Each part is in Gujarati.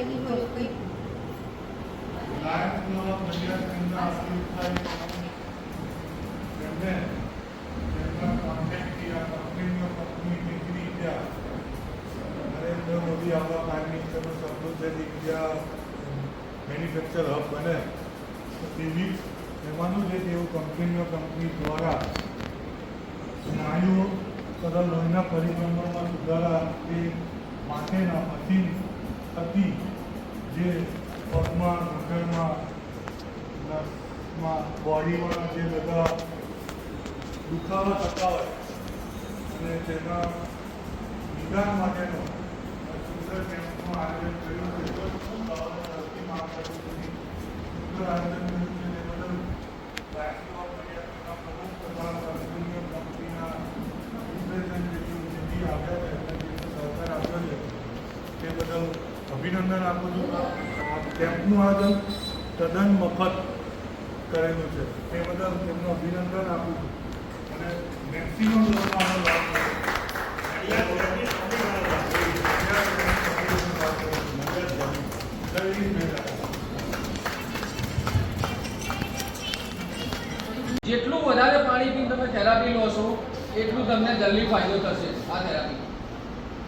આવેલી છે હબ બને. તો તેવી એમાંનું એક કંપનીઓ કંપની દ્વારા સ્નાયુઓ તથા લોહીના પરિભ્રમણમાં સુધારા એ માટેના મશીન હતી, જે પગમાં નગરમાં નસમાં બોડીમાં જે બધા દુખાવા થતા હોય અને તેના નિદાન માટેનો સુંદર કેમ્પનું આયોજન કર્યું છે. આયોજન કર્યું છે તે બદલ રાષ્ટ્રીય પર્યટનના પ્રમુખ તથા કંપનીઓ કંપનીના રિપ્રેઝેન્ટેટિવ જે બી આવ્યા છે એમને જે સહકાર આપ્યો છે તે બદલ અભિનંદન આપું છું આ કેમ્પનું આયોજન તદ્દન મફત કરેલું છે. તે બદલ તેમનું અભિનંદન આપું છું. અને મેક્સિમમ લોકોનો. જેટલું વધારે પાણી પીને તમે થેરાપી લો છો, એટલું તમને જલ્દી ફાયદો થશે આ થેરાપી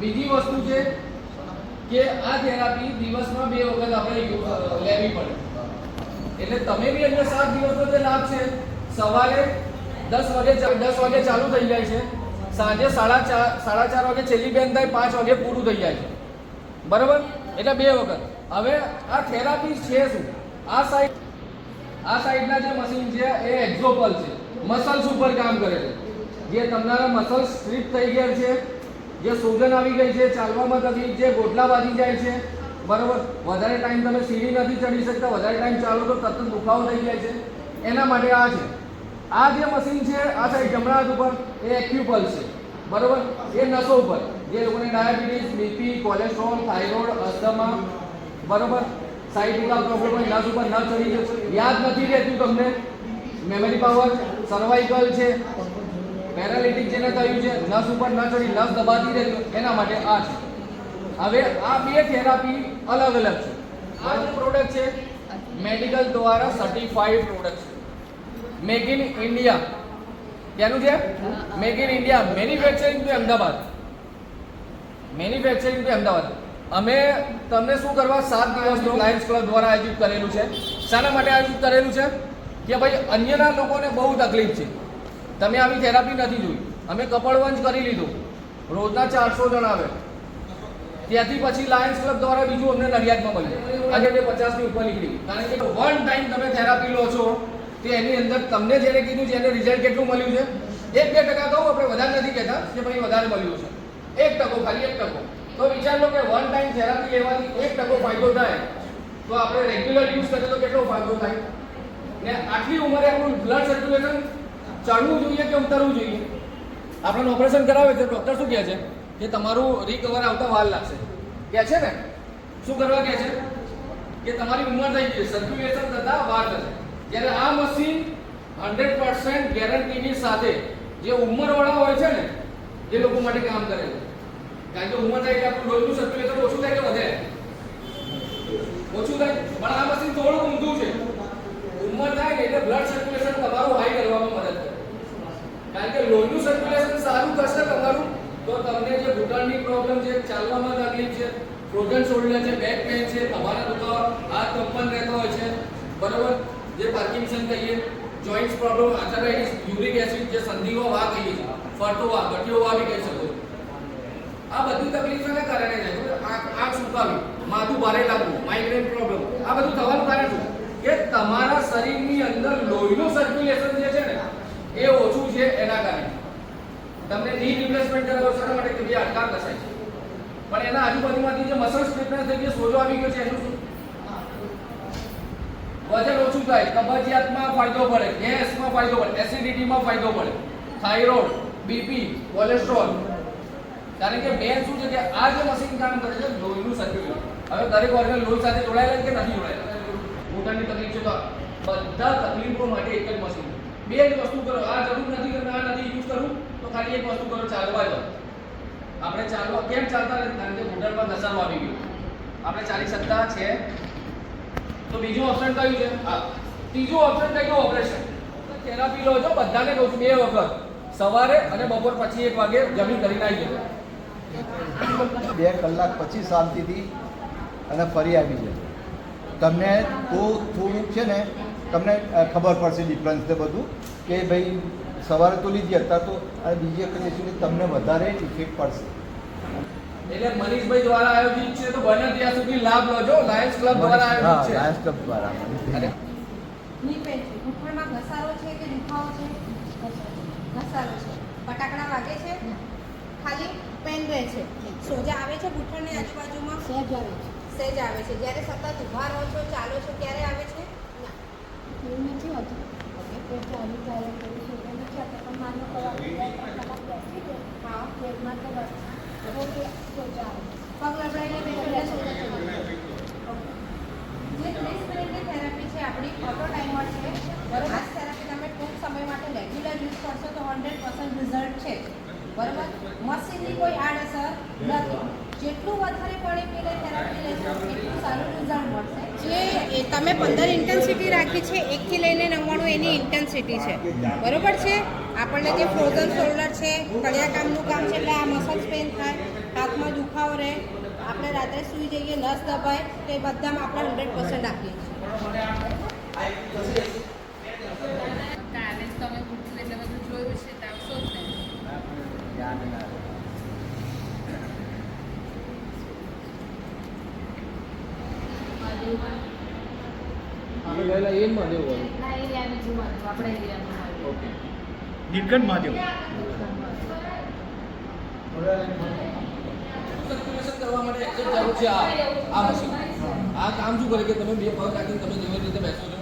બીજી વસ્તુ છે કે આ થેરાપી દિવસમાં બે વખત આપણે લેવી પડે. એટલે તમે બી એમને સાત દિવસનો જે લાભ છે, સવારે દસ વાગે દસ વાગે ચાલુ થઈ જાય છે, સાંજે સાડા ચાર સાડા ચાર વાગે છેલ્લી બેન થાય, પાંચ વાગે પૂરું થઈ જાય છે. બરાબર? એટલે બે વખત. હવે આ થેરાપી છે શું? આ સાઈડ આ સાઈડના જે મશીન છે, એ એક્ઝોપલ છે. મસલ્સ ઉપર કામ કરે છે. જે તમારા મસલ્સ સ્ટ્રીપ થઈ ગયા છે જે સોજન આવી ગઈ છે, ચાલવામાં તકલીફ છે, ગોટલા વાગી જાય છે. બરોબર? વધારે ટાઈમ તમે સીડી નથી ચડી શકતા, વધારે ટાઈમ ચાલો તો તરત દુખાવો થઈ જાય છે. એના માટે આ છે. આ જે મશીન છે, આ સાઈડ જમણા હાથ ઉપર, એ એક્યુપલ છે. બરાબર? એ નસો ઉપર. જે લોકોને diabetes BP cholesterol thyroid asthma બરોબર? સાઈડના પ્રોબ્લેમ હોય નસ ઉપર ન ચડી જશે. યાદ નથી રહેતું તમને. મેમરી પાવર સર્વાઇકલ છે. પેરાલિટિક જેને થયું છે નસ ઉપર ન ચડી નસ દબાતી રહેતી એના માટે આ છે. હવે આ બે થેરાપી અલગ અલગ છે. આ જે પ્રોડક્ટ છે મેડિકલ દ્વારા સર્ટિફાઈડ પ્રોડક્ટ છે. મેક ઇન ઇન્ડિયા ક્યાંનું છે? Make in India manufacturing to Ahmedabad manufacturing to Ahmedabad અમે તમને શું કરવા સાત દિવસનું લાયન્સ ક્લબ દ્વારા આયોજિત કરેલું છે. શાના માટે આયોજિત કરેલું છે? કે ભાઈ અન્યના લોકોને બહુ તકલીફ છે. તમે આવી થેરાપી નથી જોઈ. અમે કપડવંજ કરી લીધું. રોજના ચારસો જણ આવે. ત્યાંથી પછી લાયન્સ ક્લબ દ્વારા બીજું અમને નડિયાદમાં મળ્યું. આજે તે પચાસની ઉપર નીકળી. કારણ કે વન ટાઈમ તમે થેરાપી લો છો, તે એની અંદર તમને જેને કીધું છે, એને રિઝલ્ટ કેટલું મળ્યું છે? એક બે ટકા કહું, આપણે વધારે નથી કહેતા કે ભાઈ વધારે મળ્યું છે. એક ટકો, ખાલી એક ટકો. તો વિચાર લો કે વન ટાઈમ થેરાપી લેવાથી એક ટકો ફાયદો થાય, તો આપણે રેગ્યુલર યુઝ કરીએ તો કેટલો ફાયદો થાય? ને આટલી ઉંમરે આપણું બ્લડ સર્ક્યુલેશન ચડવું જોઈએ કે ઉતરવું જોઈએ? આપણને ઓપરેશન કરાવે છે ડૉક્ટર શું કહે છે? કે તમારું રિકવર આવતા વાર લાગશે. કહે છે ને? શું કરવા કહે છે? કે તમારી ઉંમર થઈ ગઈ સર્ક્યુલેશન થતા વાર થશે. જ્યારે આ મશીન હંડ્રેડ પર્સન્ટ ગેરંટીની સાથે જે ઉંમરવાળા હોય છે ને, એ લોકો માટે કામ કરે છે. કારણ કે ઉંમર થાય એટલે આપણું લોહીનું સર્ક્યુલેશન ઓછું થાય કે વધે? ઓછું થાય. પણ આ મશીન થોડું ઊંધું છે ઉંમર થાય ને એટલે બ્લડ સર્ક્યુલેશન તમારું હાઈ કરવામાં મદદ કરે કારણ કે લોહીનું સર્ક્યુલેશન સારું થશે તમારું તો તમને જે ઘૂંટણની પ્રોબ્લેમ છે, ચાલવામાં તકલીફ છે ફ્રોઝન શોલ્ડર છે બેક પેન છે, તમારા દુખાવા હાથ કંપન રહેતો હોય છે, બરાબર? જે પાર્કિન્સન કહીએ joints problem arthritis uric acid જે સંધિઓ વા કહીએ છીએ, ફરતો વા, ગઠિયો વા કહી શકો આ સુકાવ્યું માથું ભારે લાગવું માઇગ્રેન પ્રોબ્લેમ આ બધું થવાનું કારણ શું? કે તમારા શરીરની અંદર લોહીનું સર્ક્યુલેશન જે છે ને, એ ઓછું છે એના કારણે. તમને ની રિપ્લેસમેન્ટ કરાવો શા માટે કે ભાઈ હાડકાં કસાય છે પણ એના આજુબાજુમાંથી જે મસલ સ્ટ્રેટનર થઈ ગયો, સોજો આવી ગયો છે એનું શું? વજન ઓછું થાય, કબજિયાતમાં ફાયદો પડે ગેસમાં ફાયદો પડે એસિડિટીમાં ફાયદો પડે થાઇરોઇડ બીપી કોલેસ્ટ્રોલ કારણ કે મેન શું છે કે આ જે મશીન કામ કરે છે, લોહીનું સર્ક્યુલેશન હવે દરેક ઓર્ગન લોહી સાથે જોડાયેલા કે નથી જોડાયેલા? ઘૂંટણની તકલીફ છે તો બધા તકલીફો માટે એક જ મશીન બે જ વસ્તુ કરો. આ જરૂર નથી કે આ નથી યુઝ કરવું તો ખાલી એક વસ્તુ કરો ચાલવા જાઓ આપણે ચાલવા કેમ ચાલતા નથી? કારણ કે ઘૂંટણમાં ઘસારો આવી ગયો. આપણે ચાલી શકતા છે. તો બીજું ઓપ્શન કયું છે? હા. ત્રીજું ઓપ્શન કયું ઓપરેશન થેરાપી લો છો, બધાને કહું છું, બે વખત. સવારે અને બપોર પછી એક વાગે જમીન કરીને આવી જજો બે કલાક પછી શાંતિથી અને ફરી આવી જજો. તમને તો થોડુંક છે ને તમને ખબર પડશે ડિફરન્સ ને બધું કે ભાઈ સવારે તો લીધી હતા તો અને બીજી વખત લેશું તમને વધારે ઇફેક્ટ પડશે. એટલે મનીષભાઈ દ્વારા આયોજિત છે તો બને ત્યાં સુધી લાભ લોજો. લાયન્સ ક્લબ દ્વારા આયોજિત છે. લાયન્સ ક્લબ દ્વારા. અને ની પેન છે. ઘૂંટણમાં ઘસારો છે કે દુખાવો છે? ઘસારો છે. ફટાકડા વાગે છે? ખાલી પેન રહે છે. સોજા આવે છે ઘૂંટણની આજુબાજુમાં? સહેજ આવે છે. સેજ આવે છે. જ્યારે સતત ઊભા રહો છો ચાલો છો ત્યારે આવે છે? એવું નથી હોતું. પેટ ચાલુ ચાલે કરી છે એટલે નથી હોતું પણ માનો કલાક બે ત્રણ કલાક બેસી જાય હા. પેટમાં તો બસ થોડી સોજા પગ લબડાઈને બેઠેલા સોજા ચડી જે ત્રીસ મિનિટની થેરાપી છે આપણી ઓટો ટાઈમર છે બરોબર આ થેરાપી તમે ટૂંક સમય માટે રેગ્યુલર યુઝ કરશો તો હંડ્રેડ પર્સન્ટ રિઝલ્ટ છે. જ. બરોબર મશીનની કોઈ આડઅસર નથી. જેટલું વધારે પીને થેરાપી લેશો એટલું સારું રિઝલ્ટ જે તમે પંદર ઇન્ટેન્સિટી રાખી છે, એકથી લઈને નવ્વાણું એની ઇન્ટેન્સિટી છે. બરોબર છે? આપણને જે ફ્રોઝન શોલ્ડર છે કડિયા કામનું કામ છે, એટલે આ મસલ્સ પેન થાય, હાથમાં દુખાવો રહે, આપણે રાત્રે સૂઈ જઈએ, નસ દબાય, તો એ બધામાં આપણે હંડ્રેડ પર્સન્ટ આપીએ છીએ કાલે જ તમે પૂછ્યું એટલે બધું જોયું છે તો આવશો જ ને યાદ ના રહે. આપણે એ મહાદેવ હોય. ના એરિયાનું જોવાનું આપણા એરિયાનું ઓકે. નીલકંઠ મહાદેવ. કરવા માટે એક જરૂર છે આ આ મશીન આ કામ શું કરે કે તમે બે પગ રાખીને તમે જેવી રીતે બેસો છો.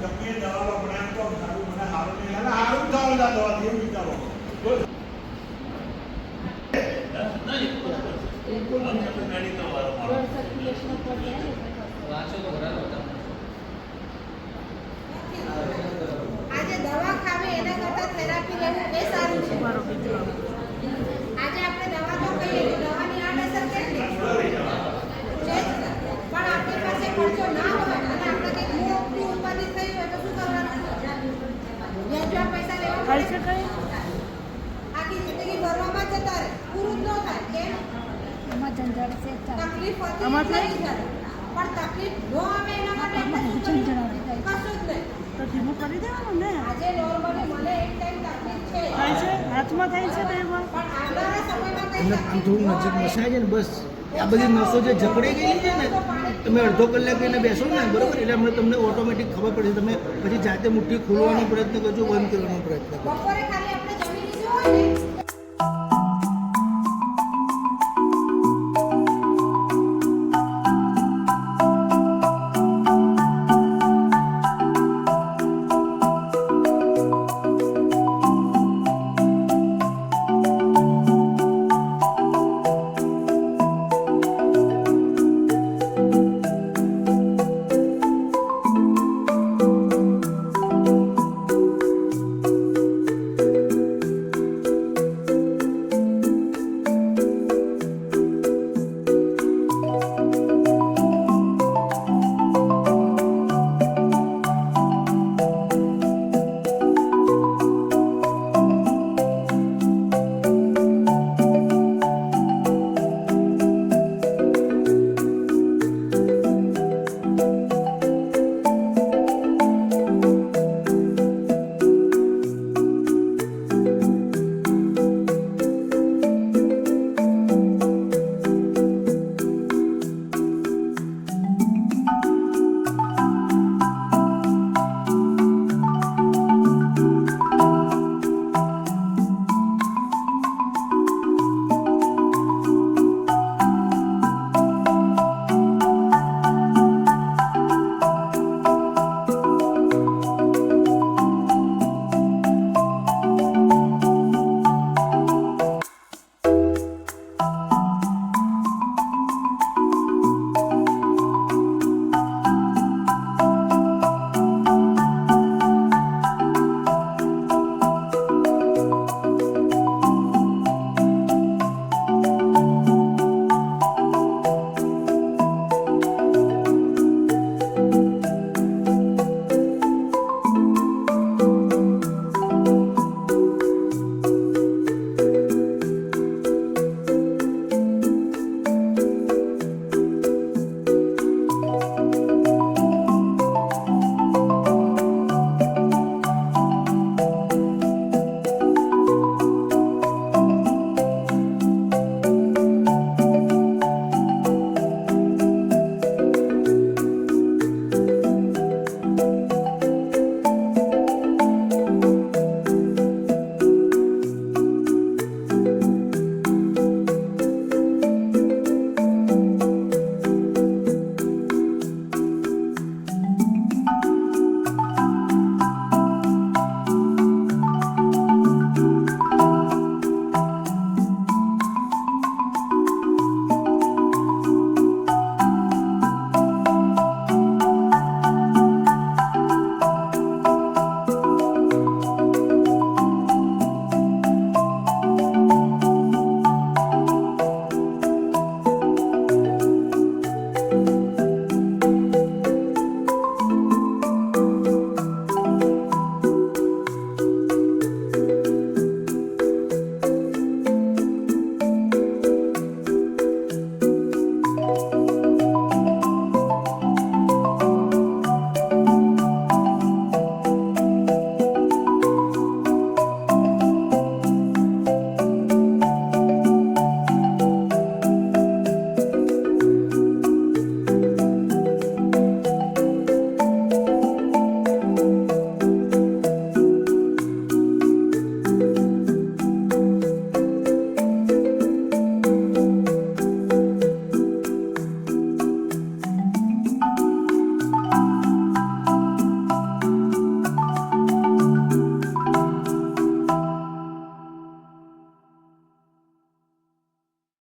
ગમે દવા એમ તો સારું મને સારું નહીં. વિચારો બોલ. બ્લડ સર્ક્યુલેશન ઉપર જાય ને એટલે થશે. વાંચો તો ખરા ને બધા. આજે દવા ખાવી એના કરતાં થેરાપી લેવું એ સારું છે આજે આપણે દવા તો કહીએ તો દવાની આડઅસર કેટલી છે જ ને. પણ આપણી પાસે ખર્ચો ના હોય અને આપણે કંઈક મોટી ઉપાધિ થઈ હોય તો શું કરવાનું વ્યાજવા પૈસા લેવા પડે આખી જિંદગી ભરવામાં જ જતા રહે પૂરું જ ન થાય કેમ એમાં ઝંઝટ છે તકલીફ હોતી આમાં નથી ત્યારે. પણ તકલીફ ન આવે એના માટે આપણે શું આમાં કરીએ? ઝંઝટ આવે. કશું જ નહીં. તો ધીમું કરી દેવાનું ને. આજે નોર્મલી મને એક ટાઈમ તકલીફ છે. થાય છે? હાથમાં થાય છે પણ સમયમાં કઈ થોડું નજીક મસાય છે ને બસ. આ બધી નસો જે જકડી ગઈ છે ને તમે અડધો કલાક એને બેસો ને બરોબર? એટલે હમણાં તમને ઓટોમેટિક ખબર પડશે. તમે પછી જાતે મુઠ્ઠી ખોલવાનો પ્રયત્ન કરજો બંધ કરવાનો પ્રયત્ન કરજો. બપોરે ખાલી આપણે